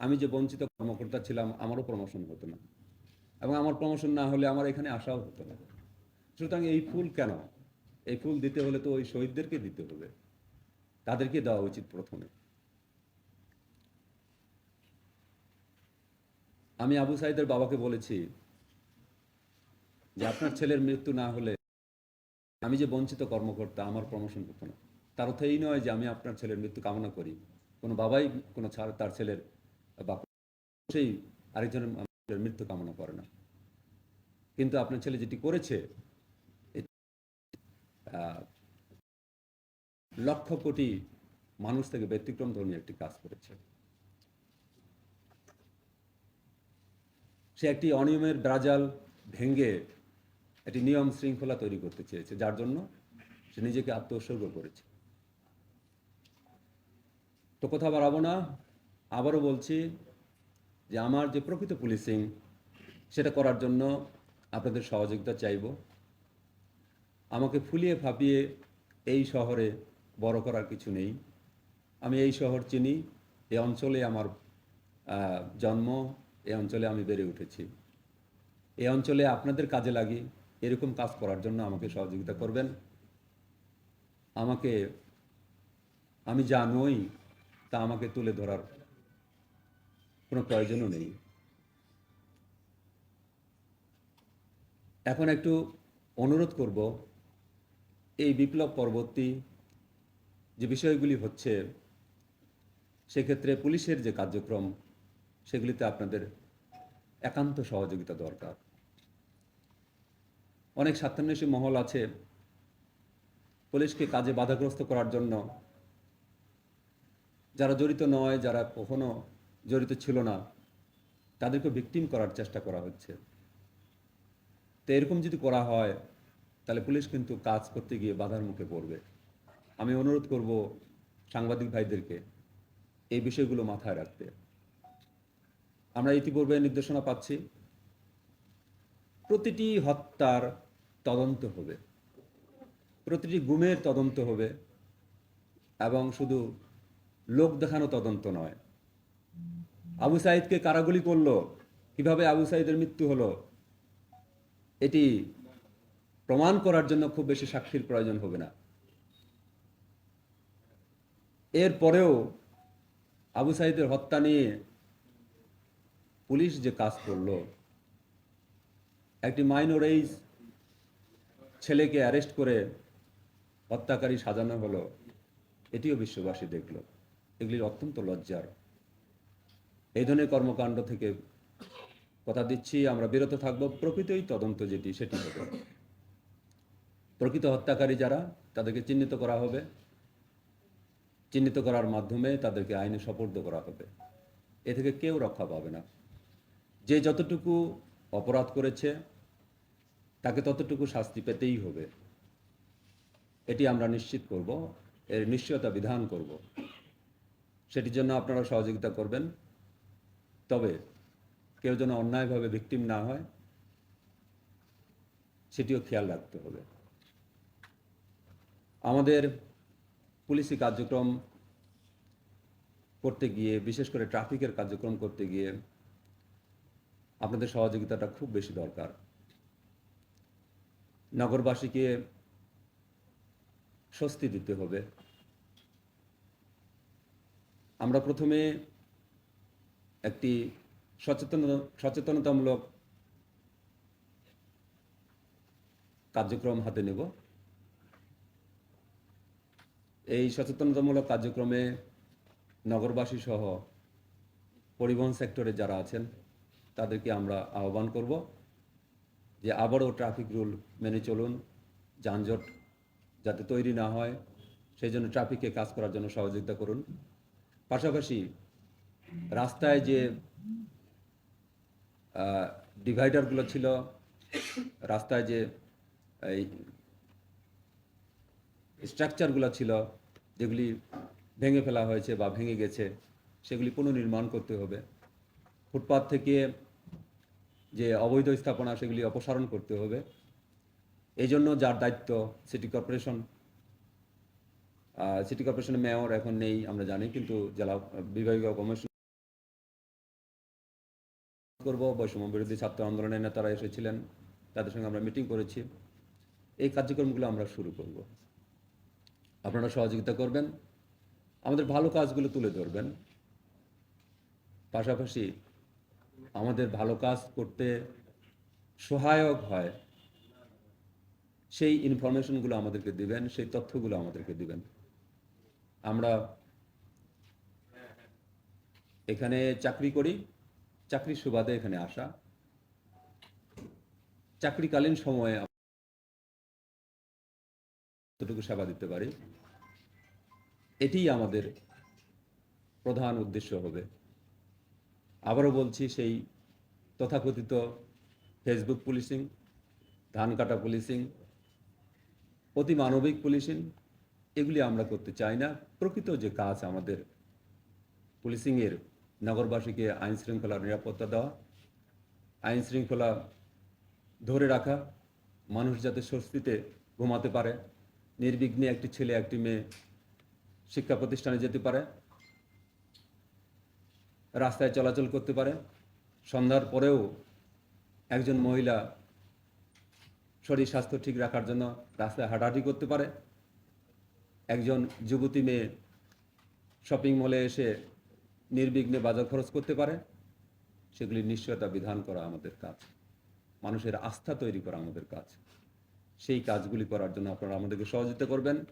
আমি যে বঞ্চিত কর্মকর্তা ছিলাম, আমারও প্রমোশন হতো না। এবং আমার প্রমোশন না হলে আমার এখানে আসাও হতো না। সুতরাং এই ফুল কেন? এই ফুল দিতে হলে তো ওই শহীদদেরকে দিতে হবে। তাদেরকে দেওয়া উচিত প্রথমে। আমি আবু সাইদের বাবাকে বলেছি যে, আপনার ছেলের মৃত্যু না হলে আমি যে বঞ্চিত কর্মকর্তা, আমার প্রমোশন হতো না। তার অর্থ এই নয় যে, আমি আপনার ছেলের মৃত্যু কামনা করি। কোনো বাবাই, কোনো তার ছেলের বা সেই আরেকজনের মৃত্যু কামনা করে না। কিন্তু আপনার ছেলে যেটি করেছে লক্ষ কোটি মানুষ থেকে ব্যতিক্রম ধর্মী একটি কাজ করেছে। সে একটি অনিয়মের ব্রাজাল ভেঙে একটি নিয়ম শৃঙ্খলা তৈরি করতে চেয়েছে, যার জন্য সে নিজেকে আত্মোৎসর্গ করেছে। তো কথা বাড়াবো না আবারও বলছি যে আমার যে প্রকৃত পুলিশিং, সেটা করার জন্য আপনাদের সহযোগিতা চাইব। আমাকে ফুলিয়ে ফাঁপিয়ে এই শহরে বড় করার কিছু নেই। আমি এই শহর চিনি এই অঞ্চলে আমার জন্ম এই অঞ্চলে আমি বেড়ে উঠেছি। এই অঞ্চলে আপনাদের কাজে লাগি, এরকম কাজ করার জন্য আমাকে সহযোগিতা করবেন। আমাকে, আমি যা নই, তা আমাকে তুলে ধরার কোনো প্রয়োজনও নেই। এখন একটু অনুরোধ করব, এই বিপ্লব পরবর্তী যে বিষয়গুলি হচ্ছে, সেক্ষেত্রে পুলিশের যে কার্যক্রম, সেগুলিতে আপনাদের একান্ত সহযোগিতা দরকার। অনেক স্বার্থান্বেষী মহল আছে, পুলিশকে কাজে বাধাগ্রস্ত করার জন্য যারা জড়িত নয়, যারা কখনো জড়িত ছিল না। তাদেরকে ভিকটিম করার চেষ্টা করা হচ্ছে। তো এরকম যদি করা হয়, তাহলে পুলিশ কিন্তু কাজ করতে গিয়ে বাধার মুখে পড়বে। আমি অনুরোধ করব সাংবাদিক ভাইদেরকে এই বিষয়গুলো মাথায় রাখতে। আমরা ইতিপূর্বে নির্দেশনা পাচ্ছি, প্রতিটি হত্যার তদন্ত হবে। প্রতিটি গুমের তদন্ত হবে এবং শুধু লোক দেখানো তদন্ত নয় আবু সাইদকে কারাগুলি করল। কীভাবে আবু সাইদের মৃত্যু হলো? এটি প্রমাণ করার জন্য খুব বেশি সাক্ষীর প্রয়োজন হবে না। এরপরেও আবু সাইদের হত্যা নিয়ে পুলিশ যে কাজ করল, একটি মাইনর এইজ ছেলেকে অ্যারেস্ট করে হত্যাকারী সাজানো হলো, এটিও বিশ্ববাসী দেখল। এগুলির অত্যন্ত লজ্জার এই ধরনের কর্মকাণ্ড থেকে কথা দিচ্ছি, আমরা বিরত থাকব। প্রকৃতই তদন্ত যেটি, সেটি হবে। প্রকৃত হত্যাকারী যারা, তাদেরকে চিহ্নিত করা হবে। চিহ্নিত করার মাধ্যমে তাদেরকে আইনে সপর্দ করা হবে। এ থেকে কেউ রক্ষা পাবে না। যে যতটুকু অপরাধ করেছে, তাকে ততটুকু শাস্তি পেতেই হবে। এটি আমরা নিশ্চিত করব, এর নিশ্চয়তা বিধান করব। সেটির জন্য আপনারা সহযোগিতা করবেন। তবে কেউ যেন অন্যায়ভাবে ভিকটিম না হয়, সেটিও খেয়াল রাখতে হবে। আমাদের পুলিশি কার্যক্রম করতে গিয়ে, বিশেষ করে ট্রাফিকের কার্যক্রম করতে গিয়ে, আপনাদের সহযোগিতাটা খুব বেশি দরকার। নগরবাসীকে স্বস্তি দিতে হবে। আমরা প্রথমে একটি সচেতন সচেতনতামূলক কার্যক্রম হাতে নেব। এই সচেতনতামূলক কার্যক্রমে নগরবাসী সহ পরিবহন সেক্টরে যারা আছেন, তাদেরকে আমরা আহ্বান করব যে আবারও ট্রাফিক রুল মেনে চলুন, যানজট যাতে তৈরি না হয়, সেই জন্য ট্রাফিকে কাজ করার জন্য সহযোগিতা করুন। পাশাপাশি রাস্তায় যে ডিভাইডারগুলো ছিল, রাস্তায় যে, এই স্ট্রাকচারগুলো ছিল, যেগুলি ভেঙে ফেলা হয়েছে বা ভেঙে গেছে, সেগুলি পুনর্নির্মাণ করতে হবে। ফুটপাথ থেকে যে অবৈধ স্থাপনা, সেগুলি অপসারণ করতে হবে। এই জন্য যার দায়িত্ব, সিটি কর্পোরেশন। সিটি কর্পোরেশনের মেয়র এখন নেই, আমরা জানি, কিন্তু জেলা বিভাগীয় কমিশন করব, বৈষম্য বিরোধী ছাত্র আন্দোলনের নেতারা এসেছিলেন, তাদের সঙ্গে আমরা মিটিং করেছি। এই কার্যক্রমগুলো আমরা শুরু করব। আপনারা সহযোগিতা করবেন, আমাদের ভালো কাজগুলো তুলে ধরবেন। পাশাপাশি আমাদের ভালো কাজ করতে সহায়ক হয়, সেই ইনফরমেশনগুলো আমাদেরকে দিবেন, সেই তথ্যগুলো আমাদেরকে দিবেন। আমরা এখানে চাকরি করি চাকরির সুবাদে এখানে আসা। চাকরিকালীন সময়ে যতটুকু সেবা দিতে পারি। এটিই আমাদের প্রধান উদ্দেশ্য হবে। আবারও বলছি, সেই তথাকথিত ফেসবুক পুলিশিং, ধান কাটা পুলিশিং, অতি মানবিক পুলিশিং, এগুলি আমরা করতে চাই না। প্রকৃত যে কাজ আমাদের পুলিশিংয়ের নগরবাসীকে আইন শৃঙ্খলার নিরাপত্তা দেওয়া আইন শৃঙ্খলা ধরে রাখা, মানুষ যাতে স্বস্তিতে ঘুমাতে পারে, নির্বিঘ্নে একটি ছেলে, একটি মেয়ে শিক্ষা প্রতিষ্ঠানে যেতে পারে, রাস্তায় চলাচল করতে পারে, সন্ধ্যার পরেও একজন মহিলা শরীর স্বাস্থ্য ঠিক রাখার জন্য রাস্তায় হাঁটাহাঁটি করতে পারে, একজন যুবতী মেয়ে শপিং মলে এসে নির্বিঘ্নে বাজার খরচ করতে পারে সেগুলি নিশ্চয়তা বিধান করা আমাদের কাজ। মানুষের আস্থা তৈরি করা আমাদের কাজ। সেই কাজগুলি করার জন্য আপনারা আমাদেরকে সহযোগিতা করবেন।